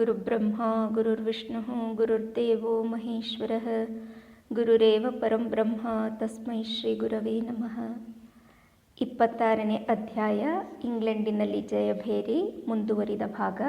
गुरुब्रह्मा गुरुर्विष्णुः गुरुर्देवो महेश्वरः ಗುರುರೇವ ಪರಂ ಬ್ರಹ್ಮ ತಸ್ಮೈ ಶ್ರೀ ಗುರವೇ ನಮಃ ಇಪ್ಪತ್ತಾರನೇ ಅಧ್ಯಾಯ ಇಂಗ್ಲೆಂಡಿನಲ್ಲಿ ಜಯಭೇರಿ ಮುಂದುವರಿದ ಭಾಗ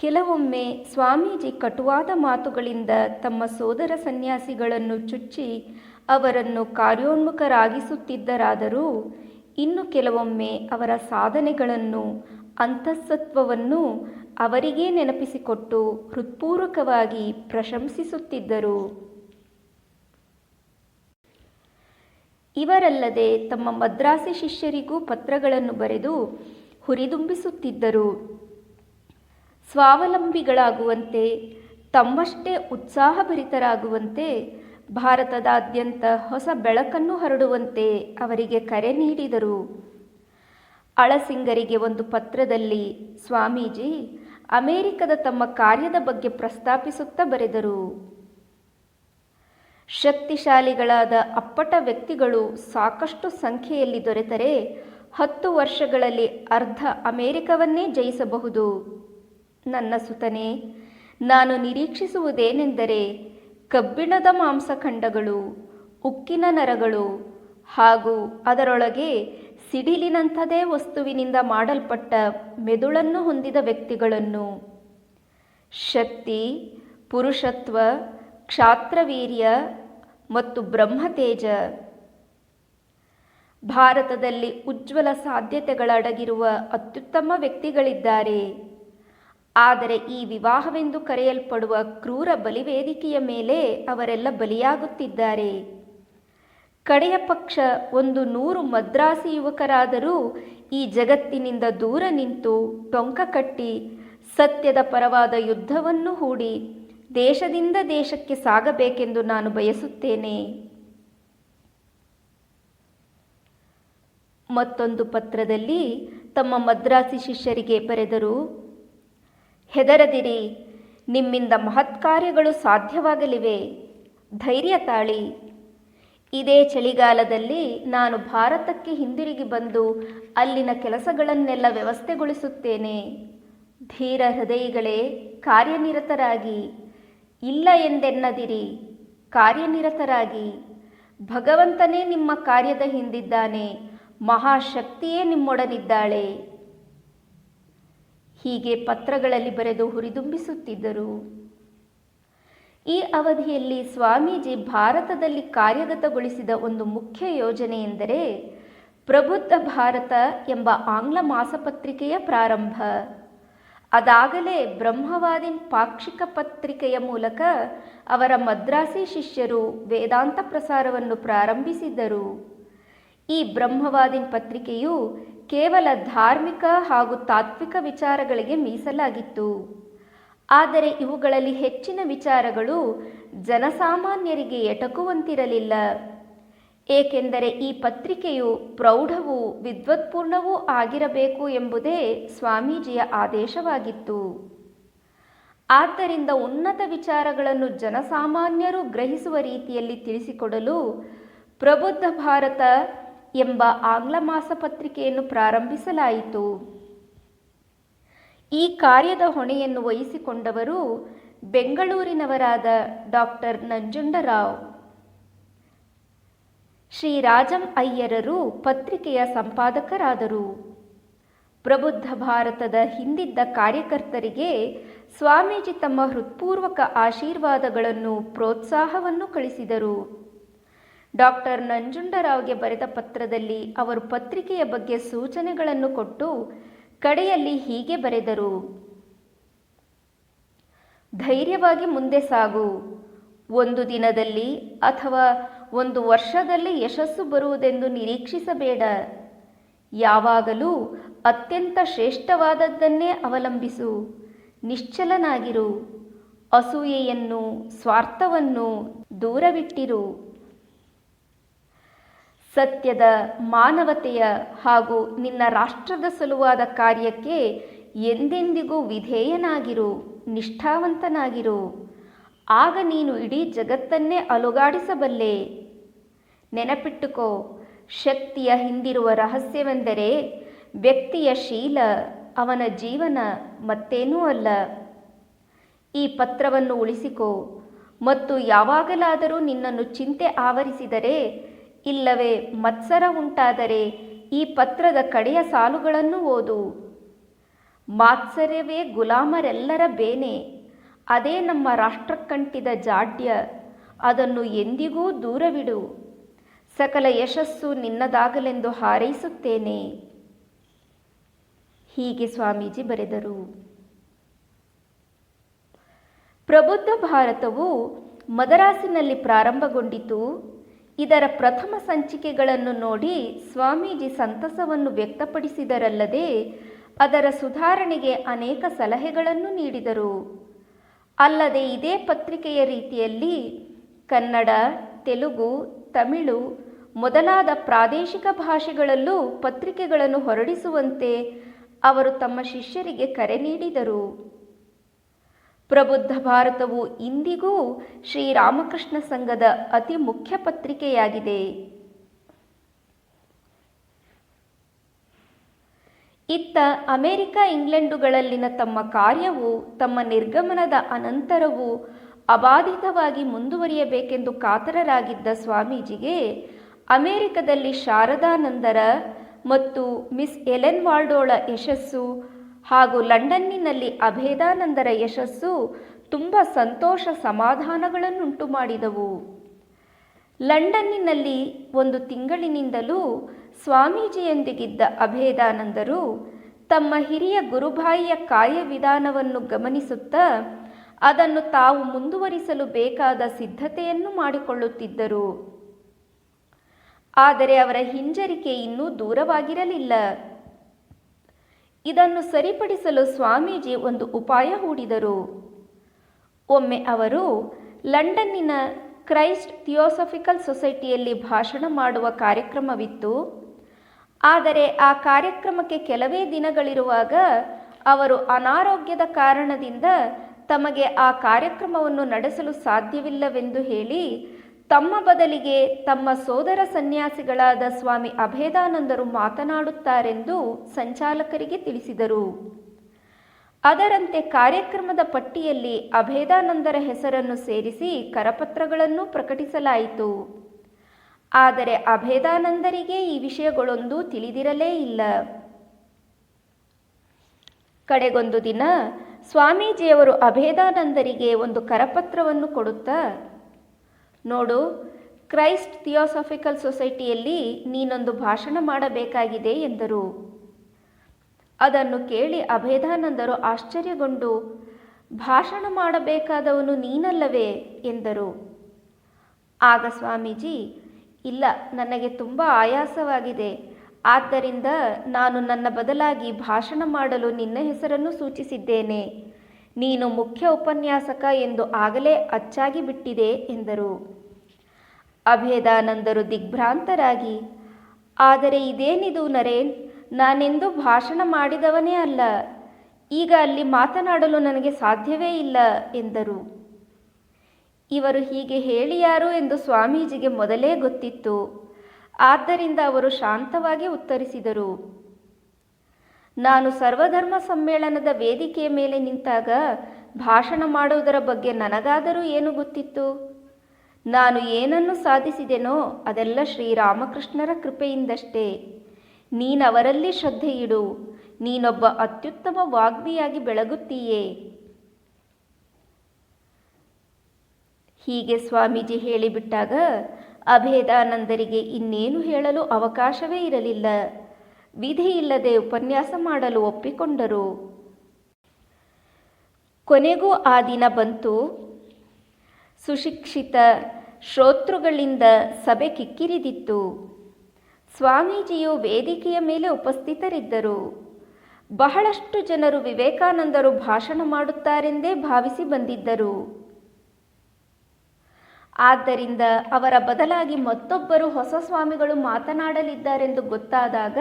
ಕೆಲವೊಮ್ಮೆ ಸ್ವಾಮೀಜಿ ಕಟುವಾದ ಮಾತುಗಳಿಂದ ತಮ್ಮ ಸೋದರ ಸನ್ಯಾಸಿಗಳನ್ನು ಚುಚ್ಚಿ ಅವರನ್ನು ಕಾರ್ಯೋನ್ಮುಖರಾಗಿಸುತ್ತಿದ್ದರಾದರೂ ಇನ್ನು ಕೆಲವೊಮ್ಮೆ ಅವರ ಸಾಧನೆಗಳನ್ನು ಅಂತಃಸತ್ವವನ್ನು ಅವರಿಗೇ ನೆನಪಿಸಿಕೊಟ್ಟು ಹೃತ್ಪೂರ್ವಕವಾಗಿ ಪ್ರಶಂಸಿಸುತ್ತಿದ್ದರು. ಇವರಲ್ಲದೆ ತಮ್ಮ ಮದ್ರಾಸಿ ಶಿಷ್ಯರಿಗೂ ಪತ್ರಗಳನ್ನು ಬರೆದು ಹುರಿದುಂಬಿಸುತ್ತಿದ್ದರು. ಸ್ವಾವಲಂಬಿಗಳಾಗುವಂತೆ, ತಮ್ಮಷ್ಟೇ ಉತ್ಸಾಹಭರಿತರಾಗುವಂತೆ, ಭಾರತದಾದ್ಯಂತ ಹೊಸ ಬೆಳಕನ್ನು ಹರಡುವಂತೆ ಅವರಿಗೆ ಕರೆ ನೀಡಿದರು. ಅಳಸಿಂಗರಿಗೆ ಒಂದು ಪತ್ರದಲ್ಲಿ, ಸ್ವಾಮೀಜಿ ಅಮೆರಿಕದ ತಮ್ಮ ಕಾರ್ಯದ ಬಗ್ಗೆ ಪ್ರಸ್ತಾಪಿಸುತ್ತಾ ಬರೆದರು. ಶಕ್ತಿಶಾಲಿಗಳಾದ ಅಪ್ಪಟ ವ್ಯಕ್ತಿಗಳು ಸಾಕಷ್ಟು ಸಂಖ್ಯೆಯಲ್ಲಿ ದೊರೆತರೆ ಹತ್ತು ವರ್ಷಗಳಲ್ಲಿ ಅರ್ಧ ಅಮೆರಿಕವನ್ನೇ ಜಯಿಸಬಹುದು. ನನ್ನ ಸುತನೆ, ನಾನು ನಿರೀಕ್ಷಿಸುವುದೇನೆಂದರೆ ಕಬ್ಬಿಣದ ಮಾಂಸಖಂಡಗಳು, ಉಕ್ಕಿನ ನರಗಳು ಹಾಗೂ ಅದರೊಳಗೆ ಸಿಡಿಲಿನಂಥದೇ ವಸ್ತುವಿನಿಂದ ಮಾಡಲ್ಪಟ್ಟ ಮೆದುಳನ್ನು ಹೊಂದಿದ ವ್ಯಕ್ತಿಗಳನ್ನು. ಶಕ್ತಿ, ಪುರುಷತ್ವ, ಕ್ಷಾತ್ರವೀರ್ಯ ಮತ್ತು ಬ್ರಹ್ಮತೇಜ. ಭಾರತದಲ್ಲಿ ಉಜ್ವಲ ಸಾಧ್ಯತೆಗಳಡಗಿರುವ ಅತ್ಯುತ್ತಮ ವ್ಯಕ್ತಿಗಳಿದ್ದಾರೆ. ಆದರೆ ಈ ವಿವಾಹವೆಂದು ಕರೆಯಲ್ಪಡುವ ಕ್ರೂರ ಬಲಿವೇದಿಕೆಯ ಮೇಲೆ ಅವರೆಲ್ಲ ಬಲಿಯಾಗುತ್ತಿದ್ದಾರೆ. ಕಡೆಯ ಪಕ್ಷ ಒಂದು ನೂರು ಮದ್ರಾಸಿ ಯುವಕರಾದರೂ ಈ ಜಗತ್ತಿನಿಂದ ದೂರ ನಿಂತು ಟೊಂಕ ಕಟ್ಟಿ ಸತ್ಯದ ಪರವಾದ ಯುದ್ಧವನ್ನು ಹೂಡಿ ದೇಶದಿಂದ ದೇಶಕ್ಕೆ ಸಾಗಬೇಕೆಂದು ನಾನು ಬಯಸುತ್ತೇನೆ. ಮತ್ತೊಂದು ಪತ್ರದಲ್ಲಿ ತಮ್ಮ ಮದ್ರಾಸಿ ಶಿಷ್ಯರಿಗೆ ಬರೆದರು, ಹೆದರದಿರಿ, ನಿಮ್ಮಿಂದ ಮಹತ್ಕಾರ್ಯಗಳು ಸಾಧ್ಯವಾಗಲಿವೆ. ಧೈರ್ಯ ತಾಳಿ ಇದೇ ಚಳಿಗಾಲದಲ್ಲಿ ನಾನು ಭಾರತಕ್ಕೆ ಹಿಂದಿರುಗಿ ಬಂದು ಅಲ್ಲಿನ ಕೆಲಸಗಳನ್ನೆಲ್ಲ ವ್ಯವಸ್ಥೆಗೊಳಿಸುತ್ತೇನೆ. ಧೀರ ಹೃದಯಿಗಳೇ, ಕಾರ್ಯನಿರತರಾಗಿ. ಇಲ್ಲ ಎಂದೆನ್ನದಿರಿ, ಕಾರ್ಯನಿರತರಾಗಿ. ಭಗವಂತನೇ ನಿಮ್ಮ ಕಾರ್ಯದ ಹಿಂದಿದ್ದಾನೆ, ಮಹಾಶಕ್ತಿಯೇ ನಿಮ್ಮೊಡನಿದ್ದಾಳೆ. ಹೀಗೆ ಪತ್ರಗಳಲ್ಲಿ ಬರೆದು ಹುರಿದುಂಬಿಸುತ್ತಿದ್ದರು. ಈ ಅವಧಿಯಲ್ಲಿ ಸ್ವಾಮೀಜಿ ಭಾರತದಲ್ಲಿ ಕಾರ್ಯಗತಗೊಳಿಸಿದ ಒಂದು ಮುಖ್ಯ ಯೋಜನೆ ಎಂದರೆ ಪ್ರಬುದ್ಧ ಭಾರತ ಎಂಬ ಆಂಗ್ಲ ಮಾಸಪತ್ರಿಕೆಯ ಪ್ರಾರಂಭ. ಅದಾಗಲೇ ಬ್ರಹ್ಮವಾದಿನ್ ಪಾಕ್ಷಿಕ ಪತ್ರಿಕೆಯ ಮೂಲಕ ಅವರ ಮದ್ರಾಸಿ ಶಿಷ್ಯರು ವೇದಾಂತ ಪ್ರಸಾರವನ್ನು ಪ್ರಾರಂಭಿಸಿದ್ದರು. ಈ ಬ್ರಹ್ಮವಾದಿನ್ ಪತ್ರಿಕೆಯು ಕೇವಲ ಧಾರ್ಮಿಕ ಹಾಗೂ ತಾತ್ವಿಕ ವಿಚಾರಗಳಿಗೆ ಮೀಸಲಾಗಿತ್ತು. ಆದರೆ ಇವುಗಳಲ್ಲಿ ಹೆಚ್ಚಿನ ವಿಚಾರಗಳು ಜನಸಾಮಾನ್ಯರಿಗೆ ಎಟಕುವಂತಿರಲಿಲ್ಲ. ಏಕೆಂದರೆ ಈ ಪತ್ರಿಕೆಯು ಪ್ರೌಢವೂ ವಿದ್ವತ್ಪೂರ್ಣವೂ ಆಗಿರಬೇಕು ಎಂಬುದೇ ಸ್ವಾಮೀಜಿಯ ಆದೇಶವಾಗಿತ್ತು. ಆದ್ದರಿಂದ ಉನ್ನತ ವಿಚಾರಗಳನ್ನು ಜನಸಾಮಾನ್ಯರು ಗ್ರಹಿಸುವ ರೀತಿಯಲ್ಲಿ ತಿಳಿಸಿಕೊಡಲು ಪ್ರಬುದ್ಧ ಭಾರತ ಎಂಬ ಆಂಗ್ಲ ಮಾಸಪತ್ರಿಕೆಯನ್ನು ಪ್ರಾರಂಭಿಸಲಾಯಿತು. ಈ ಕಾರ್ಯದ ಹೊಣೆಯನ್ನು ವಹಿಸಿಕೊಂಡವರು ಬೆಂಗಳೂರಿನವರಾದ ಡಾಕ್ಟರ್ ನಂಜುಂಡರಾವ್. ಶ್ರೀ ರಾಜಂ ಅಯ್ಯರರು ಪತ್ರಿಕೆಯ ಸಂಪಾದಕರಾದರು. ಪ್ರಬುದ್ಧ ಭಾರತದ ಹಿಂದಿದ್ದ ಕಾರ್ಯಕರ್ತರಿಗೆ ಸ್ವಾಮೀಜಿ ತಮ್ಮ ಹೃತ್ಪೂರ್ವಕ ಆಶೀರ್ವಾದಗಳನ್ನು ಪ್ರೋತ್ಸಾಹವನ್ನು ಕಳಿಸಿದರು. ಡಾಕ್ಟರ್ ನಂಜುಂಡರಾವ್ಗೆ ಬರೆದ ಪತ್ರದಲ್ಲಿ ಅವರು ಪತ್ರಿಕೆಯ ಬಗ್ಗೆ ಸೂಚನೆಗಳನ್ನು ಕೊಟ್ಟು ಕಡೆಯಲ್ಲಿ ಹೀಗೆ ಬರೆದರು. ಧೈರ್ಯವಾಗಿ ಮುಂದೆ ಸಾಗು. ಒಂದು ದಿನದಲ್ಲಿ ಅಥವಾ ಒಂದು ವರ್ಷದಲ್ಲಿ ಯಶಸ್ಸು ಬರುವುದೆಂದು ನಿರೀಕ್ಷಿಸಬೇಡ. ಯಾವಾಗಲೂ ಅತ್ಯಂತ ಶ್ರೇಷ್ಠವಾದದ್ದನ್ನೇ ಅವಲಂಬಿಸು. ನಿಶ್ಚಲನಾಗಿರು. ಅಸೂಯೆಯನ್ನು, ಸ್ವಾರ್ಥವನ್ನು ದೂರವಿಟ್ಟಿರು. ಸತ್ಯದ ಮಾನವತೆಯ ಹಾಗೂ ನಿನ್ನ ರಾಷ್ಟ್ರದ ಸಲುವಾದ ಕಾರ್ಯಕ್ಕೆ ಎಂದೆಂದಿಗೂ ವಿಧೇಯನಾಗಿರು, ನಿಷ್ಠಾವಂತನಾಗಿರು. ಆಗ ನೀನು ಇಡೀ ಜಗತ್ತನ್ನೇ ಅಲುಗಾಡಿಸಬಲ್ಲೆ. ನೆನಪಿಟ್ಟುಕೋ, ಶಕ್ತಿಯ ಹಿಂದಿರುವ ರಹಸ್ಯವೆಂದರೆ ವ್ಯಕ್ತಿಯ ಶೀಲ, ಅವನ ಜೀವನ ಮತ್ತೇನೂ ಅಲ್ಲ. ಈ ಪತ್ರವನ್ನು ಉಳಿಸಿಕೋ ಮತ್ತು ಯಾವಾಗಲಾದರೂ ನಿನ್ನನ್ನು ಚಿಂತೆ ಆವರಿಸಿದರೆ ಇಲ್ಲವೇ ಮತ್ಸರ ಉಂಟಾದರೆ ಈ ಪತ್ರದ ಕಡೆಯ ಸಾಲುಗಳನ್ನು ಓದು. ಮಾತ್ಸರ್ಯವೇ ಗುಲಾಮರೆಲ್ಲರ ಬೇನೆ. ಅದೇ ನಮ್ಮ ರಾಷ್ಟ್ರಕ್ಕಂಟಿದ ಜಾಡ್ಯ. ಅದನ್ನು ಎಂದಿಗೂ ದೂರವಿಡು. ಸಕಲ ಯಶಸ್ಸು ನಿನ್ನದಾಗಲೆಂದು ಹಾರೈಸುತ್ತೇನೆ. ಹೀಗೆ ಸ್ವಾಮೀಜಿ ಬರೆದರು. ಪ್ರಬುದ್ಧ ಭಾರತವು ಮದರಾಸಿನಲ್ಲಿ ಪ್ರಾರಂಭಗೊಂಡಿತು. ಇದರ ಪ್ರಥಮ ಸಂಚಿಕೆಗಳನ್ನು ನೋಡಿ ಸ್ವಾಮೀಜಿ ಸಂತಸವನ್ನು ವ್ಯಕ್ತಪಡಿಸಿದರಲ್ಲದೆ ಅದರ ಸುಧಾರಣೆಗೆ ಅನೇಕ ಸಲಹೆಗಳನ್ನು ನೀಡಿದರು. ಅಲ್ಲದೆ ಇದೇ ಪತ್ರಿಕೆಯ ರೀತಿಯಲ್ಲಿ ಕನ್ನಡ, ತೆಲುಗು, ತಮಿಳು ಮೊದಲಾದ ಪ್ರಾದೇಶಿಕ ಭಾಷೆಗಳಲ್ಲೂ ಪತ್ರಿಕೆಗಳನ್ನು ಹೊರಡಿಸುವಂತೆ ಅವರು ತಮ್ಮ ಶಿಷ್ಯರಿಗೆ ಕರೆ ನೀಡಿದರು. ಪ್ರಬುದ್ಧ ಭಾರತವು ಇಂದಿಗೂ ಶ್ರೀರಾಮಕೃಷ್ಣ ಸಂಘದ ಅತಿ ಮುಖ್ಯ ಪತ್ರಿಕೆಯಾಗಿದೆ. ಇತ್ತ ಅಮೆರಿಕ ಇಂಗ್ಲೆಂಡುಗಳಲ್ಲಿನ ತಮ್ಮ ಕಾರ್ಯವು, ತಮ್ಮ ನಿರ್ಗಮನದ ಅನಂತರವೂ ಅಬಾಧಿತವಾಗಿ ಮುಂದುವರಿಯಬೇಕೆಂದು ಕಾತರರಾಗಿದ್ದ ಸ್ವಾಮೀಜಿಗೆ ಅಮೆರಿಕದಲ್ಲಿ ಶಾರದಾನಂದರ ಮತ್ತು ಮಿಸ್ ಎಲೆನ್ ವಾಲ್ಡೋಳ ಯಶಸ್ಸು ಹಾಗೂ ಲಂಡನ್ನಿನಲ್ಲಿ ಅಭೇದಾನಂದರ ಯಶಸ್ಸು ತುಂಬ ಸಂತೋಷ ಸಮಾಧಾನಗಳನ್ನುಂಟು ಮಾಡಿದವು. ಲಂಡನ್ನಿನಲ್ಲಿ ಒಂದು ತಿಂಗಳಿನಿಂದಲೂ ಸ್ವಾಮೀಜಿಯೊಂದಿಗಿದ್ದ ಅಭೇದಾನಂದರು ತಮ್ಮ ಹಿರಿಯ ಗುರುಭಾಯಿಯ ಕಾರ್ಯವಿಧಾನವನ್ನು ಗಮನಿಸುತ್ತಾ ಅದನ್ನು ತಾವು ಮುಂದುವರಿಸಲು ಬೇಕಾದ ಸಿದ್ಧತೆಯನ್ನು ಮಾಡಿಕೊಳ್ಳುತ್ತಿದ್ದರು. ಆದರೆ ಅವರ ಹಿಂಜರಿಕೆ ಇನ್ನೂ ದೂರವಾಗಿರಲಿಲ್ಲ. ಇದನ್ನು ಸರಿಪಡಿಸಲು ಸ್ವಾಮೀಜಿ ಒಂದು ಉಪಾಯ ಹೂಡಿದರು. ಒಮ್ಮೆ ಅವರು ಲಂಡನ್ನಿನ ಕ್ರೈಸ್ಟ್ ಥಿಯೋಸಫಿಕಲ್ ಸೊಸೈಟಿಯಲ್ಲಿ ಭಾಷಣ ಮಾಡುವ ಕಾರ್ಯಕ್ರಮವಿತ್ತು. ಆದರೆ ಆ ಕಾರ್ಯಕ್ರಮಕ್ಕೆ ಕೆಲವೇ ದಿನಗಳಿರುವಾಗ ಅವರು ಅನಾರೋಗ್ಯದ ಕಾರಣದಿಂದ ತಮಗೆ ಆ ಕಾರ್ಯಕ್ರಮವನ್ನು ನಡೆಸಲು ಸಾಧ್ಯವಿಲ್ಲವೆಂದು ಹೇಳಿ ತಮ್ಮ ಬದಲಿಗೆ ತಮ್ಮ ಸೋದರ ಸನ್ಯಾಸಿಗಳಾದ ಸ್ವಾಮಿ ಅಭೇದಾನಂದರು ಮಾತನಾಡುತ್ತಾರೆಂದು ಸಂಚಾಲಕರಿಗೆ ತಿಳಿಸಿದರು. ಅದರಂತೆ ಕಾರ್ಯಕ್ರಮದ ಪಟ್ಟಿಯಲ್ಲಿ ಅಭೇದಾನಂದರ ಹೆಸರನ್ನು ಸೇರಿಸಿ ಕರಪತ್ರಗಳನ್ನು ಪ್ರಕಟಿಸಲಾಯಿತು. ಆದರೆ ಅಭೇದಾನಂದರಿಗೆ ಈ ವಿಷಯಗಳೊಂದೂ ತಿಳಿದಿರಲೇ ಇಲ್ಲ. ಕಡೆಗೊಂದು ದಿನ ಸ್ವಾಮೀಜಿಯವರು ಅಭೇದಾನಂದರಿಗೆ ಒಂದು ಕರಪತ್ರವನ್ನು ಕೊಡುತ್ತಾ ನೋಡು, ಕ್ರೈಸ್ಟ್ ಥಿಯೋಸಫಿಕಲ್ ಸೊಸೈಟಿಯಲ್ಲಿ ನೀನೊಂದು ಭಾಷಣ ಮಾಡಬೇಕಾಗಿದೆ ಎಂದರು. ಅದನ್ನು ಕೇಳಿ ಅಭೇದಾನಂದರು ಆಶ್ಚರ್ಯಗೊಂಡು, ಭಾಷಣ ಮಾಡಬೇಕಾದವನು ನೀನಲ್ಲವೇ ಎಂದರು. ಆಗ ಸ್ವಾಮೀಜಿ, ಇಲ್ಲ, ನನಗೆ ತುಂಬ ಆಯಾಸವಾಗಿದೆ, ಆದ್ದರಿಂದ ನಾನು ನನ್ನ ಬದಲಾಗಿ ಭಾಷಣ ಮಾಡಲು ನಿನ್ನ ಹೆಸರನ್ನು ಸೂಚಿಸಿದ್ದೇನೆ. ನೀನು ಮುಖ್ಯ ಉಪನ್ಯಾಸಕ ಎಂದು ಆಗಲೇ ಅಚ್ಚಾಗಿ ಬಿಟ್ಟಿದೆ ಎಂದರು. ಅಭೇದಾನಂದರು ದಿಗ್ಭ್ರಾಂತರಾಗಿ, ಆದರೆ ಇದೇನಿದು ನರೇನ್? ನಾನೆಂದು ಭಾಷಣ ಮಾಡಿದವನೇ ಅಲ್ಲ. ಈಗ ಅಲ್ಲಿ ಮಾತನಾಡಲು ನನಗೆ ಸಾಧ್ಯವೇ ಇಲ್ಲ, ಎಂದರು. ಇವರು ಹೀಗೆ ಹೇಳಿಯಾರು ಎಂದು ಸ್ವಾಮೀಜಿಗೆ ಮೊದಲೇ ಗೊತ್ತಿತ್ತು. ಆದ್ದರಿಂದ ಅವರು ಶಾಂತವಾಗಿ ಉತ್ತರಿಸಿದರು. ನಾನು ಸರ್ವಧರ್ಮ ಸಮ್ಮೇಳನದ ವೇದಿಕೆಯ ಮೇಲೆ ನಿಂತಾಗ ಭಾಷಣ ಮಾಡುವುದರ ಬಗ್ಗೆ ನನಗಾದರೂ ಏನು ಗೊತ್ತಿತ್ತು? ನಾನು ಏನನ್ನು ಸಾಧಿಸಿದೆನೋ ಅದೆಲ್ಲ ಶ್ರೀರಾಮಕೃಷ್ಣರ ಕೃಪೆಯಿಂದಷ್ಟೇ. ನೀನವರಲ್ಲಿ ಶ್ರದ್ಧೆ ಇಡು ನೀನೊಬ್ಬ ಅತ್ಯುತ್ತಮ ವಾಗ್ಮಿಯಾಗಿ ಬೆಳಗುತ್ತೀಯೇ. ಹೀಗೆ ಸ್ವಾಮೀಜಿ ಹೇಳಿಬಿಟ್ಟಾಗ ಅಭೇದಾನಂದರಿಗೆ ಇನ್ನೇನು ಹೇಳಲು ಅವಕಾಶವೇ ಇರಲಿಲ್ಲ. ವಿಧಿ ಇಲ್ಲದೆ ಉಪನ್ಯಾಸ ಮಾಡಲು ಒಪ್ಪಿಕೊಂಡರು. ಕೊನೆಗೂ ಆ ದಿನ ಬಂತು. ಸುಶಿಕ್ಷಿತ ಶ್ರೋತೃಗಳಿಂದ ಸಭೆ ಕಿಕ್ಕಿರಿದಿತ್ತು. ಸ್ವಾಮೀಜಿಯು ವೇದಿಕೆಯ ಮೇಲೆ ಉಪಸ್ಥಿತರಿದ್ದರು. ಬಹಳಷ್ಟು ಜನರು ವಿವೇಕಾನಂದರು ಭಾಷಣ ಮಾಡುತ್ತಾರೆಂದೇ ಭಾವಿಸಿ ಬಂದಿದ್ದರು. ಆದ್ದರಿಂದ ಅವರ ಬದಲಾಗಿ ಮತ್ತೊಬ್ಬರು ಹೊಸ ಸ್ವಾಮಿಗಳು ಮಾತನಾಡಲಿದ್ದಾರೆಂದು ಗೊತ್ತಾದಾಗ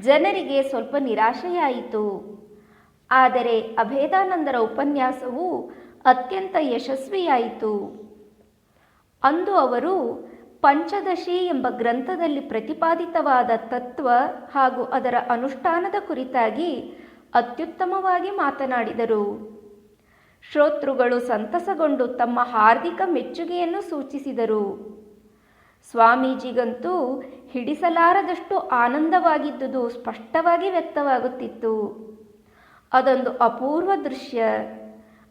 ಜನರಿಗೆ ಸ್ವಲ್ಪ ನಿರಾಶೆಯಾಯಿತು. ಆದರೆ ಅಭೇದಾನಂದರ ಉಪನ್ಯಾಸವು ಅತ್ಯಂತ ಯಶಸ್ವಿಯಾಯಿತು. ಅಂದು ಅವರು ಪಂಚದಶಿ ಎಂಬ ಗ್ರಂಥದಲ್ಲಿ ಪ್ರತಿಪಾದಿತವಾದ ತತ್ವ ಹಾಗೂ ಅದರ ಅನುಷ್ಠಾನದ ಕುರಿತಾಗಿ ಅತ್ಯುತ್ತಮವಾಗಿ ಮಾತನಾಡಿದರು. ಶ್ರೋತೃಗಳು ಸಂತಸಗೊಂಡು ತಮ್ಮ ಹಾರ್ದಿಕ ಮೆಚ್ಚುಗೆಯನ್ನು ಸೂಚಿಸಿದರು. ಸ್ವಾಮೀಜಿಗಂತೂ ಹಿಡಿಸಲಾರದಷ್ಟು ಆನಂದವಾಗಿದ್ದುದು ಸ್ಪಷ್ಟವಾಗಿ ವ್ಯಕ್ತವಾಗುತ್ತಿತ್ತು. ಅದೊಂದು ಅಪೂರ್ವ ದೃಶ್ಯ.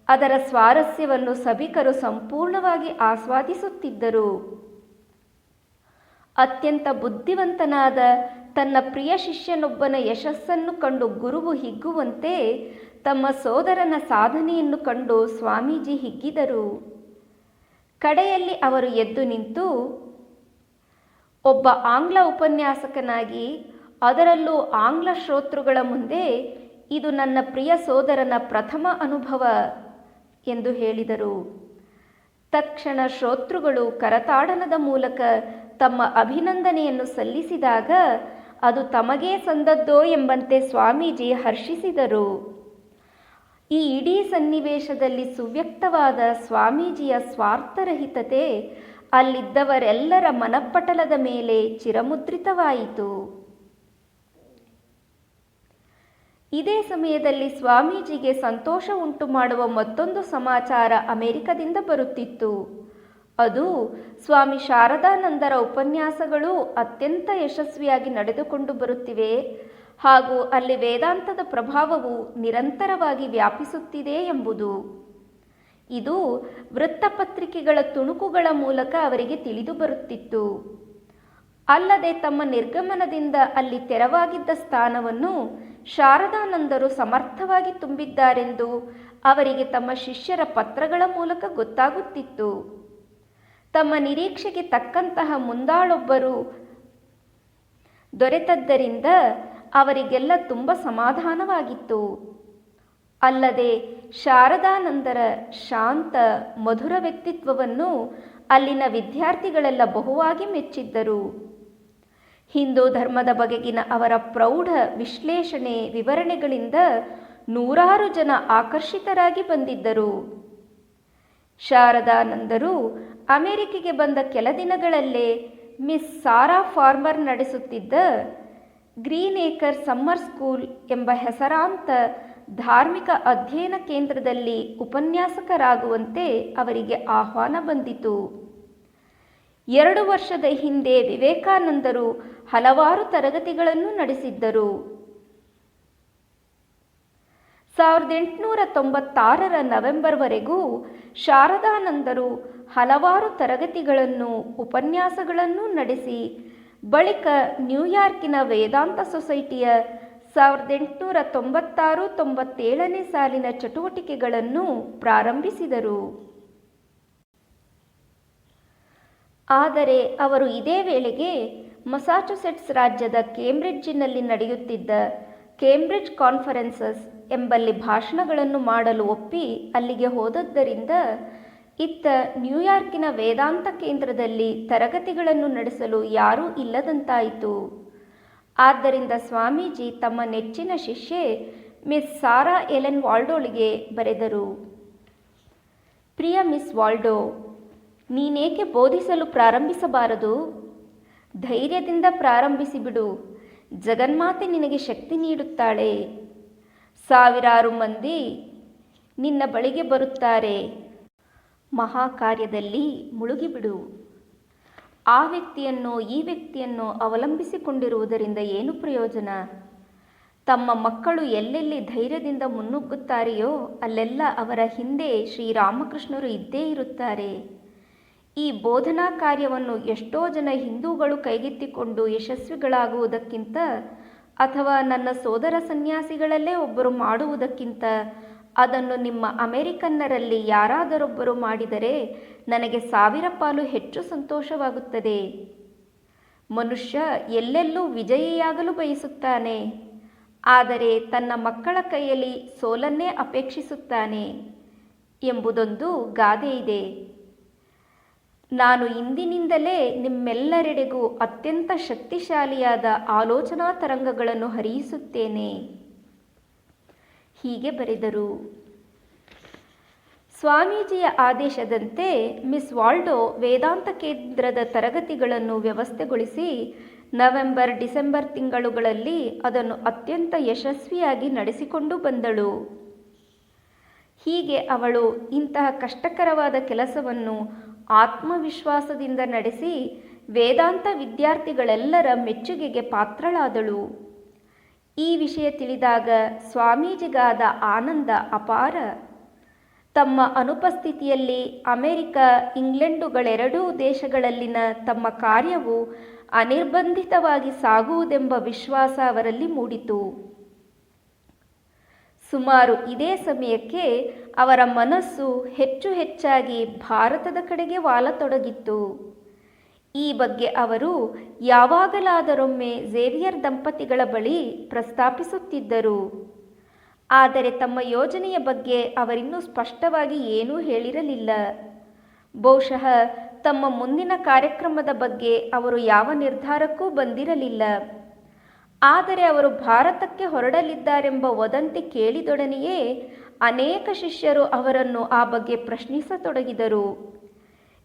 ಅದರ ಸ್ವಾರಸ್ಯವನ್ನು ಸಭಿಕರು ಸಂಪೂರ್ಣವಾಗಿ ಆಸ್ವಾದಿಸುತ್ತಿದ್ದರು. ಅತ್ಯಂತ ಬುದ್ಧಿವಂತನಾದ ತನ್ನ ಪ್ರಿಯ ಶಿಷ್ಯನೊಬ್ಬನ ಯಶಸ್ಸನ್ನು ಕಂಡು ಗುರುವು ಹಿಗ್ಗುವಂತೆ ತಮ್ಮ ಸೋದರನ ಸಾಧನೆಯನ್ನು ಕಂಡು ಸ್ವಾಮೀಜಿ ಹಿಗ್ಗಿದರು. ಕಡೆಯಲ್ಲಿ ಅವರು ಎದ್ದು ನಿಂತು, ಒಬ್ಬ ಆಂಗ್ಲ ಉಪನ್ಯಾಸಕನಾಗಿ, ಅದರಲ್ಲೂ ಆಂಗ್ಲ ಶ್ರೋತೃಗಳ ಮುಂದೆ ಇದು ನನ್ನ ಪ್ರಿಯ ಸೋದರನ ಪ್ರಥಮ ಅನುಭವ, ಎಂದು ಹೇಳಿದರು. ತಕ್ಷಣ ಶ್ರೋತೃಗಳು ಕರತಾಡನದ ಮೂಲಕ ತಮ್ಮ ಅಭಿನಂದನೆಯನ್ನು ಸಲ್ಲಿಸಿದಾಗ ಅದು ತಮಗೇ ಸಂದದ್ದೋ ಎಂಬಂತೆ ಸ್ವಾಮೀಜಿ ಹರ್ಷಿಸಿದರು. ಈ ಇಡೀ ಸನ್ನಿವೇಶದಲ್ಲಿ ಸುವ್ಯಕ್ತವಾದ ಸ್ವಾಮೀಜಿಯ ಸ್ವಾರ್ಥರಹಿತತೆ ಅಲ್ಲಿದ್ದವರೆಲ್ಲರ ಮನಪಟಲದ ಮೇಲೆ ಚಿರಮುದ್ರಿತವಾಯಿತು. ಇದೇ ಸಮಯದಲ್ಲಿ ಸ್ವಾಮೀಜಿಗೆ ಸಂತೋಷ ಉಂಟು ಮಾಡುವ ಮತ್ತೊಂದು ಸಮಾಚಾರ ಅಮೆರಿಕದಿಂದ ಬರುತ್ತಿತ್ತು. ಅದು ಸ್ವಾಮಿ ಶಾರದಾನಂದರ ಉಪನ್ಯಾಸಗಳು ಅತ್ಯಂತ ಯಶಸ್ವಿಯಾಗಿ ನಡೆದುಕೊಂಡು ಬರುತ್ತಿವೆ. ಹಾಗೂ ಅಲ್ಲಿ ವೇದಾಂತದ ಪ್ರಭಾವವು ನಿರಂತರವಾಗಿ ವ್ಯಾಪಿಸುತ್ತಿದೆ ಎಂಬುದು. ಇದು ವೃತ್ತಪತ್ರಿಕೆಗಳ ತುಣುಕುಗಳ ಮೂಲಕ ಅವರಿಗೆ ತಿಳಿದು ಬರುತ್ತಿತ್ತು. ಅಲ್ಲದೆ ತಮ್ಮ ನಿರ್ಗಮನದಿಂದ ಅಲ್ಲಿ ತೆರವಾಗಿದ್ದ ಸ್ಥಾನವನ್ನು ಶಾರದಾನಂದರು ಸಮರ್ಥವಾಗಿ ತುಂಬಿದ್ದಾರೆಂದು ಅವರಿಗೆ ತಮ್ಮ ಶಿಷ್ಯರ ಪತ್ರಗಳ ಮೂಲಕ ಗೊತ್ತಾಗುತ್ತಿತ್ತು. ತಮ್ಮ ನಿರೀಕ್ಷೆಗೆ ತಕ್ಕಂತಹ ಮುಂದಾಳೊಬ್ಬರು ದೊರೆತದ್ದರಿಂದ ಅವರಿಗೆಲ್ಲ ತುಂಬ ಸಮಾಧಾನವಾಗಿತ್ತು. ಅಲ್ಲದೆ ಶಾರದಾನಂದರ ಶಾಂತ, ಮಧುರ ವ್ಯಕ್ತಿತ್ವವನ್ನು ಅಲ್ಲಿನ ವಿದ್ಯಾರ್ಥಿಗಳೆಲ್ಲ ಬಹುವಾಗಿ ಮೆಚ್ಚಿದ್ದರು. ಹಿಂದೂ ಧರ್ಮದ ಬಗೆಗಿನ ಅವರ ಪ್ರೌಢ ವಿಶ್ಲೇಷಣೆ ವಿವರಣೆಗಳಿಂದ ನೂರಾರು ಜನ ಆಕರ್ಷಿತರಾಗಿ ಬಂದಿದ್ದರು. ಶಾರದಾನಂದರು ಅಮೆರಿಕೆಗೆ ಬಂದ ಕೆಲ ದಿನಗಳಲ್ಲೇ ಮಿಸ್ ಸಾರಾ ಫಾರ್ಮರ್ ನಡೆಸುತ್ತಿದ್ದ ಗ್ರೀನ್ ಏಕರ್ ಸಮ್ಮರ್ ಸ್ಕೂಲ್ ಎಂಬ ಹೆಸರಾಂತ ಧಾರ್ಮಿಕ ಅಧ್ಯಯನ ಕೇಂದ್ರದಲ್ಲಿ ಉಪನ್ಯಾಸಕರಾಗುವಂತೆ ಅವರಿಗೆ ಆಹ್ವಾನ ಬಂದಿತು. ಎರಡು ವರ್ಷದ ಹಿಂದೆ ವಿವೇಕಾನಂದರು ಹಲವಾರು ತರಗತಿಗಳನ್ನು ನಡೆಸಿದ್ದರು. ಸಾವಿರದ ಎಂಟುನೂರ ತೊಂಬತ್ತಾರರ ನವೆಂಬರ್ವರೆಗೂ ಶಾರದಾನಂದರು ಹಲವಾರು ತರಗತಿಗಳನ್ನು, ಉಪನ್ಯಾಸಗಳನ್ನು ನಡೆಸಿ ಬಳಿಕ ನ್ಯೂಯಾರ್ಕಿನ ವೇದಾಂತ ಸೊಸೈಟಿಯ ಸಾವಿರದ ಎಂಟುನೂರ ತೊಂಬತ್ತಾರು ತೊಂಬತ್ತೇಳನೇ ಸಾಲಿನ ಚಟುವಟಿಕೆಗಳನ್ನು ಪ್ರಾರಂಭಿಸಿದರು. ಆದರೆ ಅವರು ಇದೇ ವೇಳೆಗೆ ಮಸಾಚುಸೆಟ್ಸ್ ರಾಜ್ಯದ ಕೇಂಬ್ರಿಡ್ಜಿನಲ್ಲಿ ನಡೆಯುತ್ತಿದ್ದ ಕೇಂಬ್ರಿಡ್ಜ್ ಕಾನ್ಫರೆನ್ಸಸ್ ಎಂಬಲ್ಲಿ ಭಾಷಣಗಳನ್ನು ಮಾಡಲು ಒಪ್ಪಿ ಅಲ್ಲಿಗೆ ಹೋದದ್ದರಿಂದ ಇತ್ತ ನ್ಯೂಯಾರ್ಕಿನ ವೇದಾಂತ ಕೇಂದ್ರದಲ್ಲಿ ತರಗತಿಗಳನ್ನು ನಡೆಸಲು ಯಾರೂ ಇಲ್ಲದಂತಾಯಿತು. ಆದ್ದರಿಂದ ಸ್ವಾಮೀಜಿ ತಮ್ಮ ನೆಚ್ಚಿನ ಶಿಷ್ಯೆ ಮಿಸ್ ಸಾರಾ ಎಲೆನ್ ವಾಲ್ಡೋಳಿಗೆ ಬರೆದರು. ಪ್ರಿಯ ಮಿಸ್ ವಾಲ್ಡೋ, ನೀನೇಕೆ ಬೋಧಿಸಲು ಪ್ರಾರಂಭಿಸಬಾರದು? ಧೈರ್ಯದಿಂದ ಪ್ರಾರಂಭಿಸಿಬಿಡು ಜಗನ್ಮಾತೆ ನಿನಗೆ ಶಕ್ತಿ ನೀಡುತ್ತಾಳೆ. ಸಾವಿರಾರು ಮಂದಿ ನಿನ್ನ ಬಳಿಗೆ ಬರುತ್ತಾರೆ. ಮಹಾಕಾರ್ಯದಲ್ಲಿ ಮುಳುಗಿಬಿಡು. ಆ ವ್ಯಕ್ತಿಯನ್ನು, ಈ ವ್ಯಕ್ತಿಯನ್ನು ಅವಲಂಬಿಸಿಕೊಂಡಿರುವುದರಿಂದ ಏನು ಪ್ರಯೋಜನ? ತಮ್ಮ ಮಕ್ಕಳು ಎಲ್ಲೆಲ್ಲಿ ಧೈರ್ಯದಿಂದ ಮುನ್ನುಗ್ಗುತ್ತಾರೆಯೋ, ಅಲ್ಲೆಲ್ಲ ಅವರ ಹಿಂದೆ ಶ್ರೀರಾಮಕೃಷ್ಣರು ಇದ್ದೇ ಇರುತ್ತಾರೆ. ಈ ಬೋಧನಾ ಕಾರ್ಯವನ್ನು ಎಷ್ಟೋ ಜನ ಹಿಂದೂಗಳು ಕೈಗೆತ್ತಿಕೊಂಡು ಯಶಸ್ವಿಗಳಾಗುವುದಕ್ಕಿಂತ ಅಥವಾ ನನ್ನ ಸೋದರ ಸನ್ಯಾಸಿಗಳಲ್ಲೇ ಒಬ್ಬರು ಮಾಡುವುದಕ್ಕಿಂತ ಅದನ್ನು ನಿಮ್ಮ ಅಮೆರಿಕನ್ನರಲ್ಲಿ ಯಾರಾದರೊಬ್ಬರು ಮಾಡಿದರೆ ನನಗೆ ಸಾವಿರ ಪಾಲು ಹೆಚ್ಚು ಸಂತೋಷವಾಗುತ್ತದೆ. ಮನುಷ್ಯ ಎಲ್ಲೆಲ್ಲೂ ವಿಜಯಿಯಾಗಲು ಬಯಸುತ್ತಾನೆ, ಆದರೆ ತನ್ನ ಮಕ್ಕಳ ಕೈಯಲ್ಲಿ ಸೋಲನ್ನೇ ಅಪೇಕ್ಷಿಸುತ್ತಾನೆ ಎಂಬುದೊಂದು ಗಾದೆ ಇದೆ. ನಾನು ಇಂದಿನಿಂದಲೇ ನಿಮ್ಮೆಲ್ಲರೆಡೆಗೂ ಅತ್ಯಂತ ಶಕ್ತಿಶಾಲಿಯಾದ ಆಲೋಚನಾ ತರಂಗಗಳನ್ನು ಹರಿಯಿಸುತ್ತೇನೆ. ಹೀಗೆ ಬರೆದರು. ಸ್ವಾಮೀಜಿಯ ಆದೇಶದಂತೆ ಮಿಸ್ ವಾಲ್ಡೋ ವೇದಾಂತ ಕೇಂದ್ರದ ತರಗತಿಗಳನ್ನು ವ್ಯವಸ್ಥೆಗೊಳಿಸಿ ನವೆಂಬರ್, ಡಿಸೆಂಬರ್ ತಿಂಗಳುಗಳಲ್ಲಿ ಅದನ್ನು ಅತ್ಯಂತ ಯಶಸ್ವಿಯಾಗಿ ನಡೆಸಿಕೊಂಡು ಬಂದಳು. ಹೀಗೆ ಅವಳು ಇಂತಹ ಕಷ್ಟಕರವಾದ ಕೆಲಸವನ್ನು ಆತ್ಮವಿಶ್ವಾಸದಿಂದ ನಡೆಸಿ ವೇದಾಂತ ವಿದ್ಯಾರ್ಥಿಗಳೆಲ್ಲರ ಮೆಚ್ಚುಗೆಗೆ ಪಾತ್ರಳಾದಳು. ಈ ವಿಷಯ ತಿಳಿದಾಗ ಸ್ವಾಮೀಜಿಗಾದ ಆನಂದ ಅಪಾರ. ತಮ್ಮ ಅನುಪಸ್ಥಿತಿಯಲ್ಲಿ ಅಮೆರಿಕ, ಇಂಗ್ಲೆಂಡುಗಳೆರಡೂ ದೇಶಗಳಲ್ಲಿನ ತಮ್ಮ ಕಾರ್ಯವು ಅನಿರ್ಬಂಧಿತವಾಗಿ ಸಾಗುವುದೆಂಬ ವಿಶ್ವಾಸ ಅವರಲ್ಲಿ ಮೂಡಿತು. ಸುಮಾರು ಇದೇ ಸಮಯಕ್ಕೆ ಅವರ ಮನಸ್ಸು ಹೆಚ್ಚು ಹೆಚ್ಚಾಗಿ ಭಾರತದ ಕಡೆಗೆ ವಾಲತೊಡಗಿತ್ತು. ಈ ಬಗ್ಗೆ ಅವರು ಯಾವಾಗಲಾದರೊಮ್ಮೆ ಝೇವಿಯರ್ ದಂಪತಿಗಳ ಬಳಿ ಪ್ರಸ್ತಾಪಿಸುತ್ತಿದ್ದರು. ಆದರೆ ತಮ್ಮ ಯೋಜನೆಯ ಬಗ್ಗೆ ಅವರಿನ್ನೂ ಸ್ಪಷ್ಟವಾಗಿ ಏನೂ ಹೇಳಿರಲಿಲ್ಲ. ಬಹುಶಃ ತಮ್ಮ ಮುಂದಿನ ಕಾರ್ಯಕ್ರಮದ ಬಗ್ಗೆ ಅವರು ಯಾವ ನಿರ್ಧಾರಕ್ಕೂ ಬಂದಿರಲಿಲ್ಲ. ಆದರೆ ಅವರು ಭಾರತಕ್ಕೆ ಹೊರಡಲಿದ್ದಾರೆಂಬ ವದಂತಿ ಕೇಳಿದೊಡನೆಯೇ ಅನೇಕ ಶಿಷ್ಯರು ಅವರನ್ನು ಆ ಬಗ್ಗೆ ಪ್ರಶ್ನಿಸತೊಡಗಿದರು.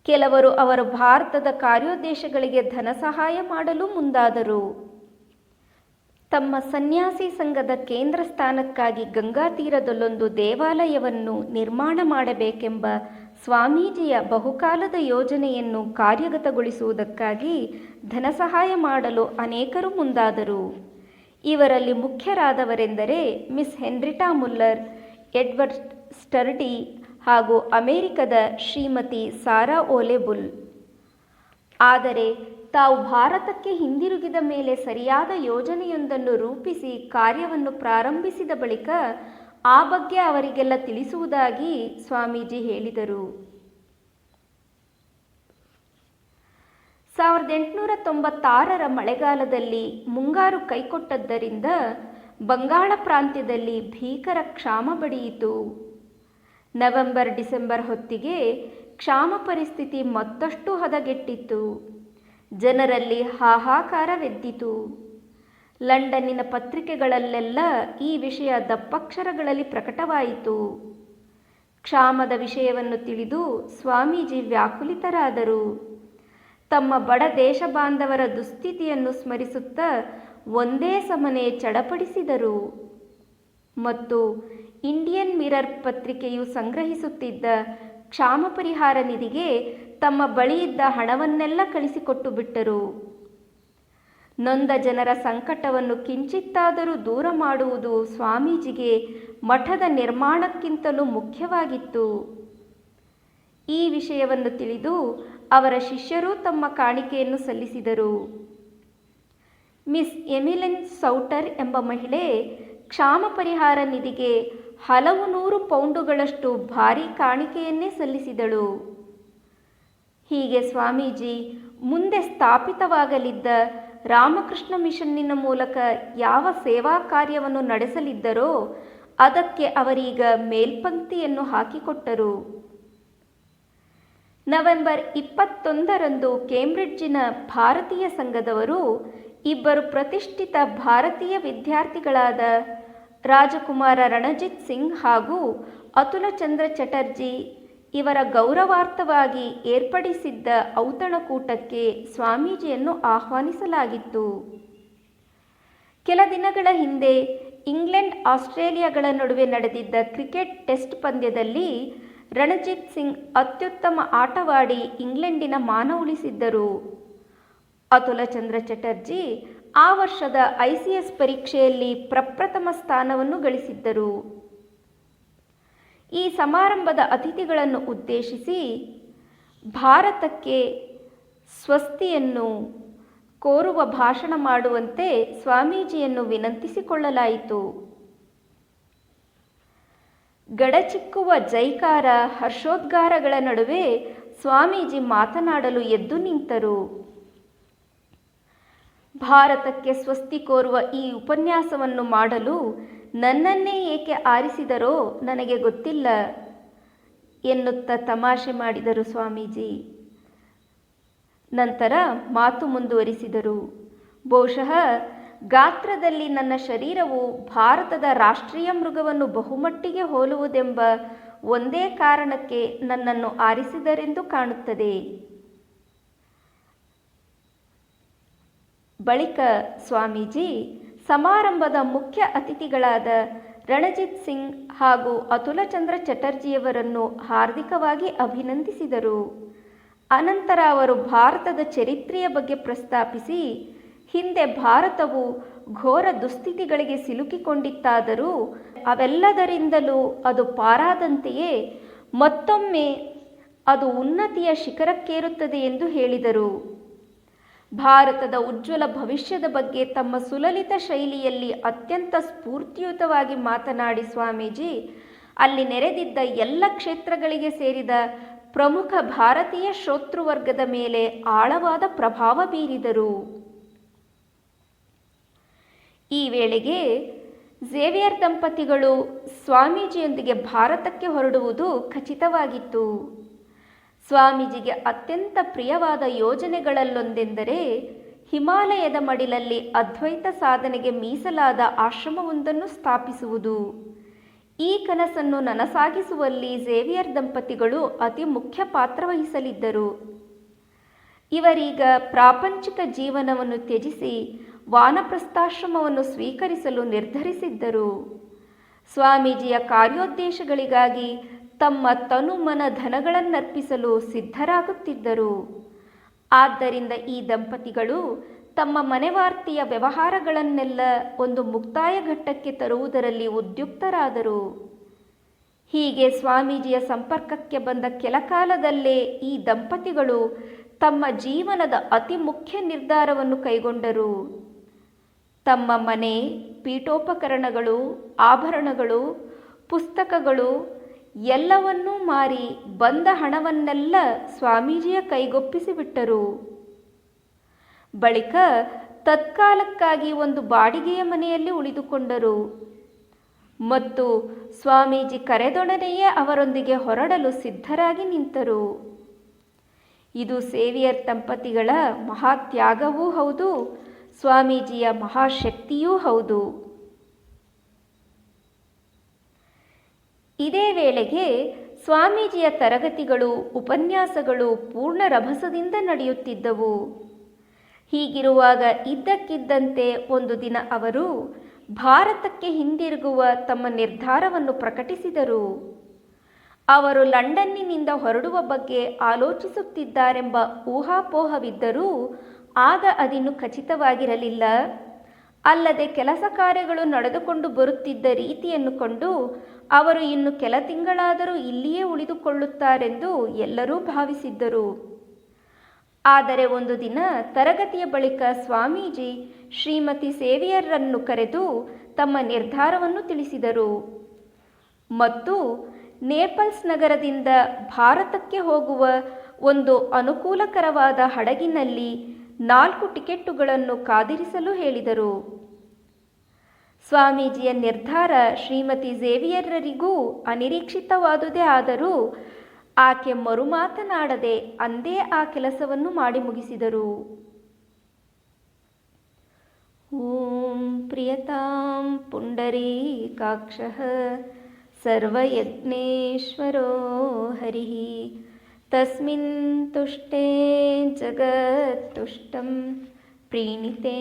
ಕೆಲವರು ಅವರ ಭಾರತದ ಕಾರ್ಯೋದ್ದೇಶಗಳಿಗೆ ಧನ ಸಹಾಯ ಮಾಡಲು ಮುಂದಾದರು. ತಮ್ಮ ಸನ್ಯಾಸಿ ಸಂಘದ ಕೇಂದ್ರ ಸ್ಥಾನಕ್ಕಾಗಿ ಗಂಗಾ ತೀರದಲ್ಲೊಂದು ದೇವಾಲಯವನ್ನು ನಿರ್ಮಾಣ ಮಾಡಬೇಕೆಂಬ ಸ್ವಾಮೀಜಿಯ ಬಹುಕಾಲದ ಯೋಜನೆಯನ್ನು ಕಾರ್ಯಗತಗೊಳಿಸುವುದಕ್ಕಾಗಿ ಧನ ಸಹಾಯ ಮಾಡಲು ಅನೇಕರು ಮುಂದಾದರು. ಇವರಲ್ಲಿ ಮುಖ್ಯರಾದವರೆಂದರೆ miss Henrietta Muller, Edward Sturdy ಹಾಗೂ ಅಮೆರಿಕದ ಶ್ರೀಮತಿ ಸಾರಾ ಓಲೆಬುಲ್ ಆದರೆ, ತಾವು ಭಾರತಕ್ಕೆ ಹಿಂದಿರುಗಿದ ಮೇಲೆ ಸರಿಯಾದ ಯೋಜನೆಯೊಂದನ್ನು ರೂಪಿಸಿ ಕಾರ್ಯವನ್ನು ಪ್ರಾರಂಭಿಸಿದ ಬಳಿಕ ಆ ಬಗ್ಗೆ ಅವರಿಗೆಲ್ಲ ತಿಳಿಸುವುದಾಗಿ ಸ್ವಾಮೀಜಿ ಹೇಳಿದರು. ಸಾವಿರದ ಎಂಟುನೂರ ತೊಂಬತ್ತಾರರ ಮಳೆಗಾಲದಲ್ಲಿ ಮುಂಗಾರು ಕೈಕೊಟ್ಟದ್ದರಿಂದ ಬಂಗಾಳ ಪ್ರಾಂತ್ಯದಲ್ಲಿ ಭೀಕರ ಕ್ಷಾಮ ಬಡಿಯಿತು ನವೆಂಬರ್, ಡಿಸೆಂಬರ್ ಹೊತ್ತಿಗೆ ಕ್ಷಾಮ ಪರಿಸ್ಥಿತಿ ಮತ್ತಷ್ಟು ಹದಗೆಟ್ಟಿತ್ತು. ಜನರಲ್ಲಿ ಹಾಹಾಕಾರವೆದ್ದಿತು. ಲಂಡನ್ನಿನ ಪತ್ರಿಕೆಗಳಲ್ಲೆಲ್ಲ ಈ ವಿಷಯ ದಪ್ಪಕ್ಷರಗಳಲ್ಲಿ ಪ್ರಕಟವಾಯಿತು. ಕ್ಷಾಮದ ವಿಷಯವನ್ನು ತಿಳಿದು ಸ್ವಾಮೀಜಿ ವ್ಯಾಕುಲಿತರಾದರು. ತಮ್ಮ ಬಡ ದೇಶ ಬಾಂಧವರ ದುಸ್ಥಿತಿಯನ್ನು ಸ್ಮರಿಸುತ್ತಾ ಒಂದೇ ಸಮನೆ ಚಡಪಡಿಸಿದರು. ಮತ್ತು ಇಂಡಿಯನ್ ಮಿರರ್ ಪತ್ರಿಕೆಯು ಸಂಗ್ರಹಿಸುತ್ತಿದ್ದ ಕ್ಷಾಮ ಪರಿಹಾರ ನಿಧಿಗೆ ತಮ್ಮ ಬಳಿಯಿದ್ದ ಹಣವನ್ನೆಲ್ಲ ಕಳಿಸಿಕೊಟ್ಟು ಬಿಟ್ಟರು. ನೊಂದ ಜನರ ಸಂಕಟವನ್ನು ಕಿಂಚಿತ್ತಾದರೂ ದೂರ ಮಾಡುವುದು ಸ್ವಾಮೀಜಿಗೆ ಮಠದ ನಿರ್ಮಾಣಕ್ಕಿಂತಲೂ ಮುಖ್ಯವಾಗಿತ್ತು. ಈ ವಿಷಯವನ್ನು ತಿಳಿದು ಅವರ ಶಿಷ್ಯರೂ ತಮ್ಮ ಕಾಣಿಕೆಯನ್ನು ಸಲ್ಲಿಸಿದರು. ಮಿಸ್ ಎಮಿಲಿನ್ ಸೌಟರ್ ಎಂಬ ಮಹಿಳೆ ಕ್ಷಾಮ ಪರಿಹಾರ ನಿಧಿಗೆ ಹಲವು ನೂರು ಪೌಂಡುಗಳಷ್ಟು ಭಾರೀ ಕಾಣಿಕೆಯನ್ನೇ ಸಲ್ಲಿಸಿದಳು. ಹೀಗೆ ಸ್ವಾಮೀಜಿ ಮುಂದೆ ಸ್ಥಾಪಿತವಾಗಲಿದ್ದ ರಾಮಕೃಷ್ಣ ಮಿಷನ್ನಿನ ಮೂಲಕ ಯಾವ ಸೇವಾ ಕಾರ್ಯವನ್ನು ನಡೆಸಲಿದ್ದರೋ ಅದಕ್ಕೆ ಅವರೀಗ ಮೇಲ್ಪಂಕ್ತಿಯನ್ನು ಹಾಕಿಕೊಟ್ಟರು. ನವೆಂಬರ್ ಇಪ್ಪತ್ತೊಂದರಂದು ಕೇಂಬ್ರಿಡ್ಜಿನ ಭಾರತೀಯ ಸಂಘದವರು ಇಬ್ಬರು ಪ್ರತಿಷ್ಠಿತ ಭಾರತೀಯ ವಿದ್ಯಾರ್ಥಿಗಳಾದ ರಾಜಕುಮಾರ ರಣಜಿತ್ ಸಿಂಗ್ ಹಾಗೂ ಅತುಲಚಂದ್ರ ಚಟರ್ಜಿ ಇವರ ಗೌರವಾರ್ಥವಾಗಿ ಏರ್ಪಡಿಸಿದ್ದ ಔತಣಕೂಟಕ್ಕೆ ಸ್ವಾಮೀಜಿಯನ್ನು ಆಹ್ವಾನಿಸಲಾಗಿತ್ತು. ಕೆಲ ದಿನಗಳ ಹಿಂದೆ ಇಂಗ್ಲೆಂಡ್, ಆಸ್ಟ್ರೇಲಿಯಾಗಳ ನಡುವೆ ನಡೆದಿದ್ದ ಕ್ರಿಕೆಟ್ ಟೆಸ್ಟ್ ಪಂದ್ಯದಲ್ಲಿ ರಣಜಿತ್ ಸಿಂಗ್ ಅತ್ಯುತ್ತಮ ಆಟವಾಡಿ ಇಂಗ್ಲೆಂಡಿನ ಮಾನ ಉಳಿಸಿದ್ದರು. ಅತುಲಚಂದ್ರ ಚಟರ್ಜಿ ಆ ವರ್ಷದ ಐ ಸಿ ಎಸ್ ಪರೀಕ್ಷೆಯಲ್ಲಿ ಪ್ರಪ್ರಥಮ ಸ್ಥಾನವನ್ನು ಗಳಿಸಿದ್ದರು. ಈ ಸಮಾರಂಭದ ಅತಿಥಿಗಳನ್ನು ಉದ್ದೇಶಿಸಿ ಭಾರತಕ್ಕೆ ಸ್ವಸ್ತಿಯನ್ನು ಕೋರುವ ಭಾಷಣ ಮಾಡುವಂತೆ ಸ್ವಾಮೀಜಿಯನ್ನು ವಿನಂತಿಸಿಕೊಳ್ಳಲಾಯಿತು. ಗಡಚಿಕ್ಕುವ ಜೈಕಾರ ಹರ್ಷೋದ್ಗಾರಗಳ ನಡುವೆ ಸ್ವಾಮೀಜಿ ಮಾತನಾಡಲು ಎದ್ದು ನಿಂತರು. ಭಾರತಕ್ಕೆ ಸ್ವಸ್ತಿ ಕೋರುವ ಈ ಉಪನ್ಯಾಸವನ್ನು ಮಾಡಲು ನನ್ನನ್ನೇ ಏಕೆ ಆರಿಸಿದರೋ ನನಗೆ ಗೊತ್ತಿಲ್ಲ ಎನ್ನುತ್ತಾ ತಮಾಷೆ ಮಾಡಿದರು ಸ್ವಾಮೀಜಿ. ನಂತರ ಮಾತು ಮುಂದುವರಿಸಿದರು. ಬಹುಶಃ ಗಾತ್ರದಲ್ಲಿ ನನ್ನ ಶರೀರವು ಭಾರತದ ರಾಷ್ಟ್ರೀಯ ಮೃಗವನ್ನು ಬಹುಮಟ್ಟಿಗೆ ಹೋಲುವುದೆಂಬ ಒಂದೇ ಕಾರಣಕ್ಕೆ ನನ್ನನ್ನು ಆರಿಸಿದರೆಂದು ಕಾಣುತ್ತದೆ. ಬಳಿಕ ಸ್ವಾಮೀಜಿ ಸಮಾರಂಭದ ಮುಖ್ಯ ಅತಿಥಿಗಳಾದ ರಣಜಿತ್ ಸಿಂಗ್ ಹಾಗೂ ಅತುಲಚಂದ್ರ ಚಟರ್ಜಿಯವರನ್ನು ಹಾರ್ದಿಕವಾಗಿ ಅಭಿನಂದಿಸಿದರು. ಅನಂತರ ಅವರು ಭಾರತದ ಚರಿತ್ರೆಯ ಬಗ್ಗೆ ಪ್ರಸ್ತಾಪಿಸಿ, ಹಿಂದೆ ಭಾರತವು ಘೋರ ದುಸ್ಥಿತಿಗಳಿಗೆ ಸಿಲುಕಿಕೊಂಡಿತ್ತಾದರೂ ಅವೆಲ್ಲದರಿಂದಲೂ ಅದು ಪಾರಾದಂತೆಯೇ ಮತ್ತೊಮ್ಮೆ ಅದು ಉನ್ನತಿಯ ಶಿಖರಕ್ಕೇರುತ್ತದೆ ಎಂದು ಹೇಳಿದರು. ಭಾರತದ ಉಜ್ವಲ ಭವಿಷ್ಯದ ಬಗ್ಗೆ ತಮ್ಮ ಸುಲಲಿತ ಶೈಲಿಯಲ್ಲಿ ಅತ್ಯಂತ ಸ್ಫೂರ್ತಿಯುತವಾಗಿ ಮಾತನಾಡಿ ಸ್ವಾಮೀಜಿ, ಅಲ್ಲಿ ನೆರೆದಿದ್ದ ಎಲ್ಲ ಕ್ಷೇತ್ರಗಳಿಗೆ ಸೇರಿದ ಪ್ರಮುಖ ಭಾರತೀಯ ಶ್ರೋತೃವರ್ಗದ ಮೇಲೆ ಆಳವಾದ ಪ್ರಭಾವ ಬೀರಿದರು. ಈ ವೇಳೆಗೆ ಝೇವಿಯರ್ ದಂಪತಿಗಳು ಸ್ವಾಮೀಜಿಯೊಂದಿಗೆ ಭಾರತಕ್ಕೆ ಹೊರಡುವುದು ಖಚಿತವಾಗಿತ್ತು. ಸ್ವಾಮೀಜಿಗೆ ಅತ್ಯಂತ ಪ್ರಿಯವಾದ ಯೋಜನೆಗಳಲ್ಲೊಂದೆಂದರೆ ಹಿಮಾಲಯದ ಮಡಿಲಲ್ಲಿ ಅದ್ವೈತ ಸಾಧನೆಗೆ ಮೀಸಲಾದ ಆಶ್ರಮವೊಂದನ್ನು ಸ್ಥಾಪಿಸುವುದು. ಈ ಕನಸನ್ನು ನನಸಾಗಿಸುವಲ್ಲಿ ಝೇವಿಯರ್ ದಂಪತಿಗಳು ಅತಿ ಮುಖ್ಯ ಪಾತ್ರ ವಹಿಸಲಿದ್ದರು. ಇವರೀಗ ಪ್ರಾಪಂಚಿಕ ಜೀವನವನ್ನು ತ್ಯಜಿಸಿ ವಾನಪ್ರಸ್ಥಾಶ್ರಮವನ್ನು ಸ್ವೀಕರಿಸಲು ನಿರ್ಧರಿಸಿದ್ದರು. ಸ್ವಾಮೀಜಿಯ ಕಾರ್ಯೋದ್ದೇಶಗಳಿಗಾಗಿ ತಮ್ಮ ತನು ಮನ ಧನಗಳನ್ನರ್ಪಿಸಲು ಸಿದ್ಧರಾಗುತ್ತಿದ್ದರು. ಆದ್ದರಿಂದ ಈ ದಂಪತಿಗಳು ತಮ್ಮ ಮನೆವಾರ್ತಿಯ ವ್ಯವಹಾರಗಳನ್ನೆಲ್ಲ ಒಂದು ಮುಕ್ತಾಯ ಘಟ್ಟಕ್ಕೆ ತರುವುದರಲ್ಲಿ ಉದ್ಯುಕ್ತರಾದರು. ಹೀಗೆ ಸ್ವಾಮೀಜಿಯ ಸಂಪರ್ಕಕ್ಕೆ ಬಂದ ಕೆಲ ಕಾಲದಲ್ಲೇ ಈ ದಂಪತಿಗಳು ತಮ್ಮ ಜೀವನದ ಅತಿ ಮುಖ್ಯ ನಿರ್ಧಾರವನ್ನು ಕೈಗೊಂಡರು. ತಮ್ಮ ಮನೆ, ಪೀಠೋಪಕರಣಗಳು, ಆಭರಣಗಳು, ಪುಸ್ತಕಗಳು ಎಲ್ಲವನ್ನೂ ಮಾರಿ ಬಂದ ಹಣವನ್ನೆಲ್ಲ ಸ್ವಾಮೀಜಿಯ ಕೈಗೊಪ್ಪಿಸಿಬಿಟ್ಟರು. ಬಳಿಕ ತತ್ಕಾಲಕ್ಕಾಗಿ ಒಂದು ಬಾಡಿಗೆಯ ಮನೆಯಲ್ಲಿ ಉಳಿದುಕೊಂಡರು. ಮತ್ತು ಸ್ವಾಮೀಜಿ ಕರೆದೊಡನೆಯೇ ಅವರೊಂದಿಗೆ ಹೊರಡಲು ಸಿದ್ಧರಾಗಿ ನಿಂತರು. ಇದು ಸೇವಿಯರ್ ದಂಪತಿಗಳ ಮಹಾತ್ಯಾಗವೂ ಹೌದು, ಸ್ವಾಮೀಜಿಯ ಮಹಾಶಕ್ತಿಯೂ ಹೌದು. ಇದೇ ವೇಳೆಗೆ ಸ್ವಾಮೀಜಿಯ ತರಗತಿಗಳು, ಉಪನ್ಯಾಸಗಳು ಪೂರ್ಣ ರಭಸದಿಂದ ನಡೆಯುತ್ತಿದ್ದವು. ಹೀಗಿರುವಾಗ ಇದ್ದಕ್ಕಿದ್ದಂತೆ ಒಂದು ದಿನ ಅವರು ಭಾರತಕ್ಕೆ ಹಿಂದಿರುಗುವ ತಮ್ಮ ನಿರ್ಧಾರವನ್ನು ಪ್ರಕಟಿಸಿದರು. ಅವರು ಲಂಡನ್ನಿನಿಂದ ಹೊರಡುವ ಬಗ್ಗೆ ಆಲೋಚಿಸುತ್ತಿದ್ದಾರೆಂಬ ಊಹಾಪೋಹವಿದ್ದರೂ ಆಗ ಅದಿನ್ನು ಖಚಿತವಾಗಿರಲಿಲ್ಲ. ಅಲ್ಲದೆ ಕೆಲಸ ಕಾರ್ಯಗಳು ನಡೆದುಕೊಂಡು ಬರುತ್ತಿದ್ದ ರೀತಿಯನ್ನು ಕಂಡು ಅವರು ಇನ್ನು ಕೆಲ ತಿಂಗಳಾದರೂ ಇಲ್ಲಿಯೇ ಉಳಿದುಕೊಳ್ಳುತ್ತಾರೆಂದು ಎಲ್ಲರೂ ಭಾವಿಸಿದ್ದರು. ಆದರೆ ಒಂದು ದಿನ ತರಗತಿಯ ಬಳಿಕ ಸ್ವಾಮೀಜಿ ಶ್ರೀಮತಿ ಸೇವಿಯರನ್ನು ಕರೆದು ತಮ್ಮ ನಿರ್ಧಾರವನ್ನು ತಿಳಿಸಿದರು. ಮತ್ತು ನೇಪಲ್ಸ್ ನಗರದಿಂದ ಭಾರತಕ್ಕೆ ಹೋಗುವ ಒಂದು ಅನುಕೂಲಕರವಾದ ಹಡಗಿನಲ್ಲಿ ನಾಲ್ಕು ಟಿಕೆಟ್ಟುಗಳನ್ನು ಕಾದಿರಿಸಲು ಹೇಳಿದರು. ಸ್ವಾಮೀಜಿಯ ನಿರ್ಧಾರ ಶ್ರೀಮತಿ ಝೇವಿಯರ್ರರಿಗೂ ಅನಿರೀಕ್ಷಿತವಾದುದೇ ಆದರೂ ಆಕೆ ಮರುಮಾತನಾಡದೆ ಅಂದೇ ಆ ಕೆಲಸವನ್ನು ಮಾಡಿ ಮುಗಿಸಿದರು. ಓಂ ಪ್ರಿಯತಾಂ ಪುಂಡರೀಕಾಕ್ಷ ಸರ್ವಯಜ್ಞೇಶ್ವರೋ ಹರಿ ತಸ್ಮಿನ್ ತುಷ್ಟೇ ಜಗತ್ತುಷ್ಟಂ प्रीणिते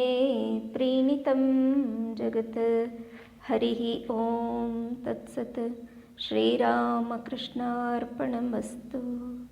प्रीणितं जगत्। हरिः ॐ तत्सत्। श्रीरामकृष्णार्पणमस्तु।